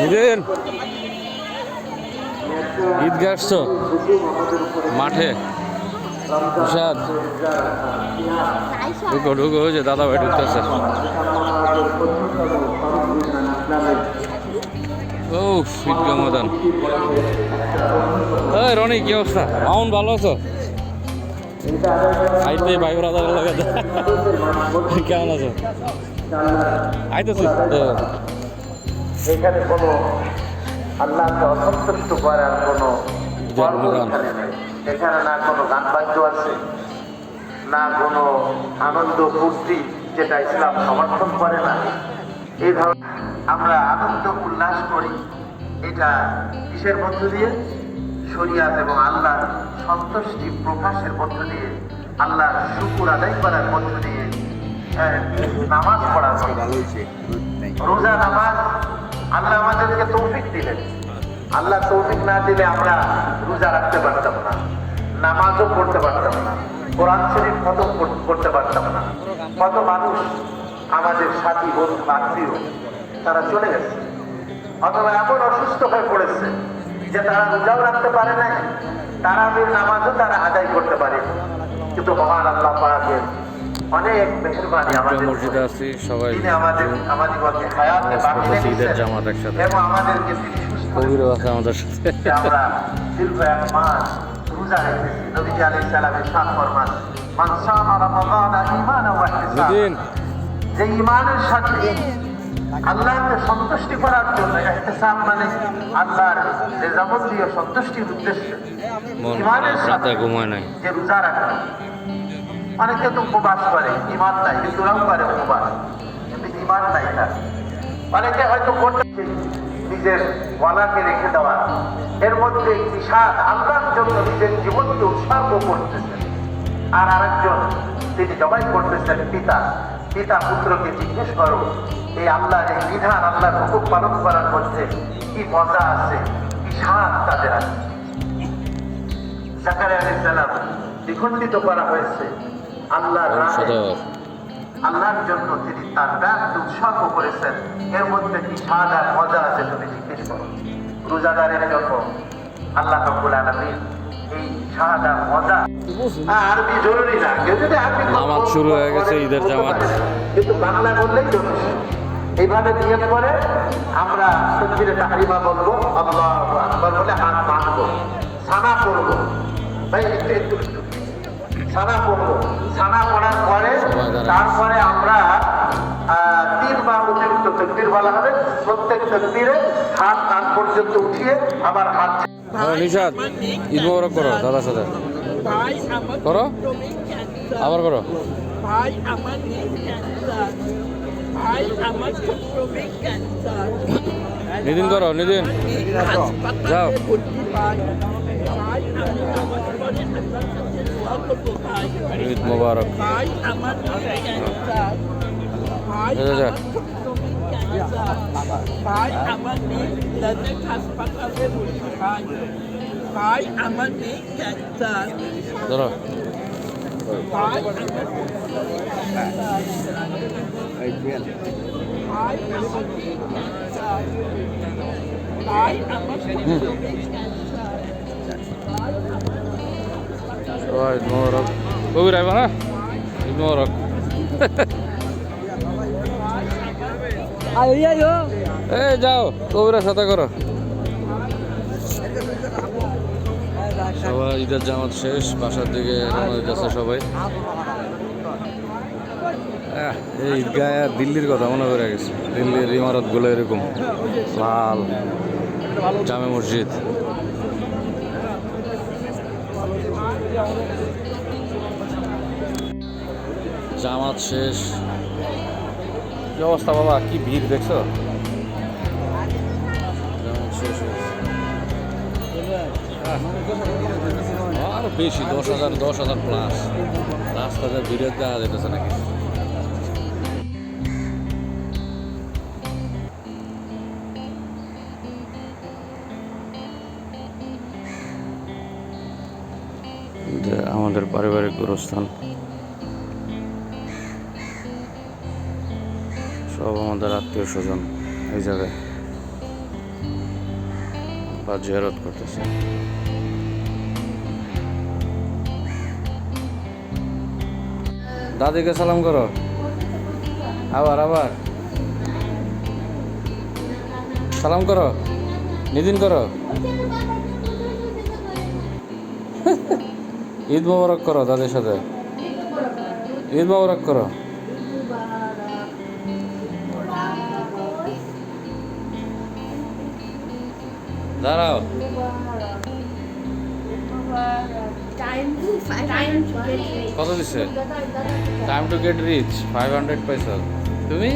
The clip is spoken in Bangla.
বুঝলেন ঈদগাহ আসছো মাঠে? প্রসাদ? ঢুকো ঢুকো যে দাদা ভাই ঢুকতেছে। ও ঈদগাহ ময়দান এই, রনি, কি অবস্থা? মাউন ভালো আছো? আইতে ভাই ব্রাদার লাগে। কেমন আছো? আইতেছি। এখানে কোনো আল্লাহকে অসন্তুষ্ট করার কোনো কর্ম এখানে নেই। এখানে না কোনো গান বাদ্য আছে না কোনো আনন্দ ফুর্তি যেটা ইসলাম সমর্থন করে না। এইভাবে আমরা আনন্দ উল্লাস করি এটা কিসের মধ্য দিয়ে? শরিয়াত এবং আল্লাহর সন্তুষ্টি প্রকাশের মধ্য দিয়ে আল্লাহর শুকুর আদায় করার মধ্য দিয়ে নামাজ পড়া রোজা নামাজ আল্লাহ আমাদেরকে তৌফিক দিলেন। আল্লাহ তৌফিক না দিলে আমরা রোজা রাখতে পারতাম না। নামাজও পড়তে পারতাম না। কোরআন শরীফ কর- করতে পারতাম না। কত মানুষ আমাদের সাথী বন্ধু আত্মীয় তারা চলে গেছে। অথবা এমন অসুস্থ হয়ে পড়েছে যে তারা রোজাও রাখতে পারে নাই তারা নামাজও তারা আদায় করতে পারে। কিন্তু মহান আল্লাহ পাকের অনেক মসজিদে আছি সবাই ঈদের জামাত একসাথে। কবিরও আছে আমাদের সাথে। যে মান ঈমানের সাথে আল্লাহকে সন্তুষ্টি করার জন্য ইহতিসাব মানে আল্লাহর রেজামন্দি ও সন্তুষ্টির উদ্দেশ্যে মন সাথে যে রোজা রাখা। অনেকে তো উপবাস করে ইমান নাই হিন্দুরাও করে উপবাস। কিন্তু ইমান নাই তার অনেকে হয়তো করতে নিজের গলাকে রেখে দেওয়া। এর মধ্যে একটি আল্লাহর জন্য নিজের জীবনকে উৎসর্গ করতেছেন আর আরেকজন, তিনি জবাই করতেছেন পিতা। পিতা পুত্রকে জিজ্ঞেস করো, এই আল্লাহর এই বিধান, আল্লাহর হুকুম পালন করার মধ্যে কি মজা আছে? কি স্বাদ তাদের আছে। জাকারিয়া আলাইহিস সালাম করা হয়েছে আল্লাহর আল্লাহর জন্য তিনি তার ব্যাগ উৎসর্গ করেছেন। এর মধ্যে কি স্বাদ আর মজা আছে তুমি জিজ্ঞেস করো? রোজাদারের জন্য আল্লাহ রব্বুল হ্যাঁ, আরবি জরুরি না। কেউ যদি আরবি নামাজ শুরু হয়ে গেছে, ঈদের জামাত। কিন্তু বাংলা বললেই যথেষ্ট এইভাবে নিয়ত করে আমরা তকবীরে তাহরিমা বলব আল্লাহ আকবার বলে হাত মানবো সানা পড়ব ভাই একটু একটু। সানা পড়ব সানা পড়ার পরে তারপরে আমরা আহ, তিন বা অতিরিক্ত তকবীর বলা হবে। প্রত্যেক তকবীরে হাত কান পর্যন্ত উঠিয়ে আবার হাত হ্যাঁ নিশাদ ঈদ মোবারক করো দাদার সাথে। করো? আবার করো। ভাই আমার ভাই আমার নিদিন করো নিদিন যাও। ঈদ মোবারক। ভাই আমার নিজ ক্যান্সার ভাই যা, যা, যা। আমার ক্রমিক ক্যান্সার ভাই আমার নিজ লাজেক হাসপাতালে ভাই আমার নিজ ক্যান্সার ধরো। ভাই আমার ঈদ মোবারক কবির আইবা না ঈদ মোবারক এ যাও কবিরের সাথে করো সবাই ঈদের জামাত শেষ বাসার দিকে রওনা দিতেছে সবাই এই ঈদগাহ দিল্লির কথা মনে করে গেছে। দিল্লির ইমারতগুলো এরকম। লাল। জামে মসজিদ। জামাত শেষ। কি অবস্থা বাবা? কি ভিড় দেখছ? জামাত শেষ আরও বেশি দশ হাজার দশ হাজার প্লাস রাস্তাতে ভিড়ের দেখা যেতেছে নাকি? যে আমাদের পারিবারিক গোরস্থান। সব আমাদের আত্মীয় স্বজন এই জায়গায় বা করতেছে। দাদিকে সালাম করো। আবার আবার। সালাম করো। নিদিন করো। ঈদ মোবারক করো দাদির সাথে। ঈদ মোবারক করো। দাঁড়াও. কত দিচ্ছে time to get reach five hundred পয়সা তুমি